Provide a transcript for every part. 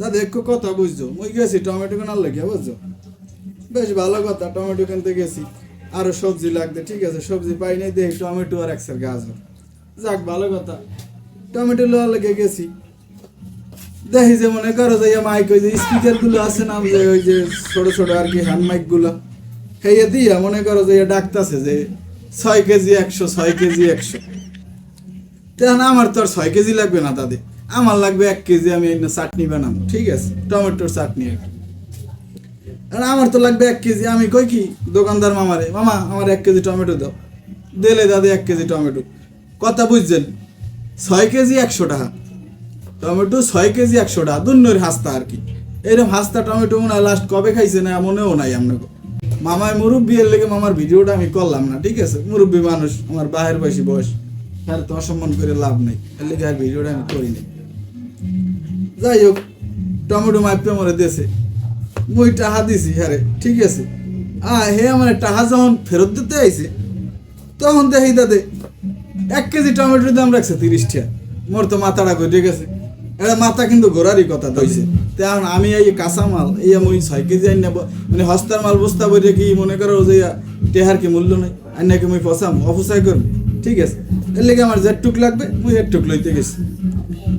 দাদা একটু কথা বুঝছ। মুই গেছি টমেটো কেনার লাগে, বুঝছ? বেশ ভালো কথা, টমেটো কিনতে গেছি। আরও সবজি লাগবে, ঠিক আছে? সবজি পাই নাই দেখি টমেটো আর একসার গাজর। যাক, ভালো কথা। টমেটো লোয়া লেগে গেছি। দেখি যে মনে করো যে মাইক, ওই যে স্পিকারগুলো আছে না, যে ওই যে ছোট ছোট আর কি হ্যান্ড মাইকগুলো খাইয়ে দিয়া মনে করো যে ডাকতাছে যে, ছয় কেজি একশো, ছয় কেজি একশো। তখন আমার তো আর ছয় কেজি লাগবে না দাদি আমার লাগবে এক কেজি, আমি এই চাটনি বানাবো, ঠিক আছে? টমেটোর চাটনি আর। আমার তো লাগবে এক কেজি, আমি কই কি, দোকানদার মামারে, মামা, আমার এক কেজি টমেটো দাও। দিলে দাদি এক কেজি টমেটো। কথা বুঝছেন? ছয় কেজি একশো টাকা। টমেটো ছয় কেজি একশো টাকা, দুন্নর হাস্তা আর কি। এরকম হাস্তা টমেটো মনে হয় লাস্ট কবে খাইছে না মনেও নাই আপনাকে। মামায় মুরব্বী এর লেগে মামার ভিডিওটা আমি করলাম না, ঠিক আছে? মুরব্বী মানুষ, আমার বাহের বয়সী বয়স। আর তো অসম্মান করে লাভ নেই। এর লেগে আর ভিডিওটা আমি করি নাই। যাই হোক, টমেটো মাইপে মরে দেশে মুই টাহা দিছি হ্যাঁ ঠিক আছে। আ, হে আমার টাহা যখন ফেরত দিতে আইছে, তখন দেখি দাদে, এক কেজি টমেটোর দাম রাখছে তিরিশ টাকা মোর তো মাথাটা ঘটে গেছে। এটা মাথা কিন্তু ঘোরারই কথা দইছে তেমন আমি এই কাঁচা মাল, এই মুই ছয় কেজি আইন নেব মানে হস্তার মাল বস্তা বইরে কি মনে করো যে টেহার কি মূল্য নাই? আর নাকি মুই ফসাম অপচয় করব ঠিক আছে। এর লেগে আমার যেটুক লাগবে, মুই টুক লইতে গেছি।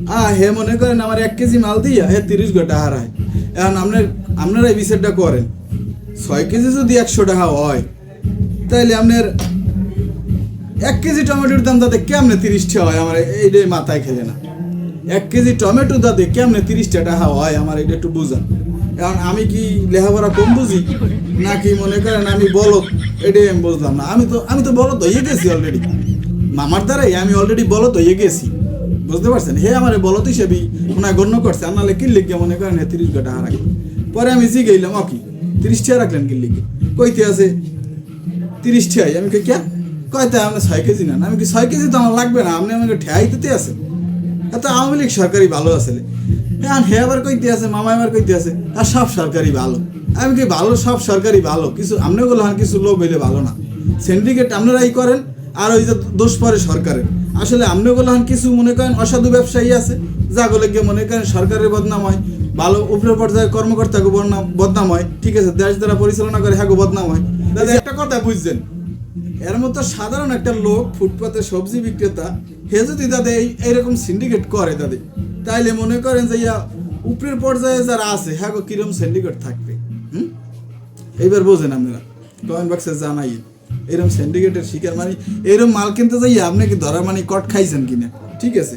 আ, হে মনে করেন আমার এক কেজি মাল দিয়া হে তিরিশ গোটা হারায়। এখন আপনার, আপনারা এই বিষয়টা করেন। ছয় কেজি যদি একশো টাকা হয়, তাইলে আপনার এক কেজি টমেটোর দাম তাতে কেমনে তিরিশ টাকা হয়? আমার এইটাই মাথায় খেলে না। এক কেজি টমেটো দাদে কেমনে তিরিশ টাকা হয়? আমার এটা একটু বুঝান। এখন আমি কি লেখাপড়া কম বুঝি? নাকি মনে করেন আমি বলত এটাই আমি বুঝলাম না। আমি তো আমি তো বলত হয়ে গেছি অলরেডি মামার দ্বারাই আমি অলরেডি বলত হয়ে গেছি। বুঝতে পারছেন? হে আমার বলত হিসেবেই ওনার গণ্য করছে। আর নাহলে কিনলে গিয়ে মনে করেন হ্যাঁ তিরিশ টাকা রাখি পরে আমি জি গেলাম ও কি? তিরিশ টাকা রাখলেন গিয়ে কইতে আছে তিরিশ ঠেয়াই আমি কই, ক্যা? কয়তে আপনি ছয় কেজি নেন আমি কি ছয় কেজি তো আমার লাগবে না। আপনি আমাকে ঠেয়াই দিতে আছে এত আওয়ামী লীগ সরকারি ভালো আছে হ্যাঁ হে আবার কইতে আছে, মামা আবার কইতে আছে, আর সব সরকারি ভালো। আমি কি ভালো সব সরকারি ভালো। কিছু আপনিও বলো হ্যাঁ কিছু লোক হইলে ভালো না। সিন্ডিকেট আপনারাই করেন। আর ওই যে দোষ পরে সরকারের। আসলে আপনি বলো হ্যাঁ কিছু মনে করেন, অসাধু ব্যবসায়ী আছে। যা বলে গিয়ে মনে করেন সরকারের বদনাম হয়, ভালো উপরের পর্যায়ে কর্মকর্তাকে বদনাম বদনাম হয়, ঠিক আছে, দেশ দ্বারা পরিচালনা করে হ্যাঁ বদনাম হয়। দাদা একটা কথা বুঝছেন, এর মতো সাধারণ একটা লোক ফুটপাতে সবজি বিক্রেতা, হে যদি দাদা এই, এইরকম সিন্ডিকেট করে দাদা তাইলে মনে করেন যে ইয়া উপরের পর্যায়ে যারা আছে হ্যাঁ কিরম সিন্ডিকেট থাকবে, হুম? এইবার বোঝেন আপনারা কমেন্ট বক্সে জানাই এরকম সিন্ডিকেটের শিকার মানে এরকম মাল কিনতে যাই আপনি কি ধরা মানে কট খাইছেন কিনা? ঠিক আছে।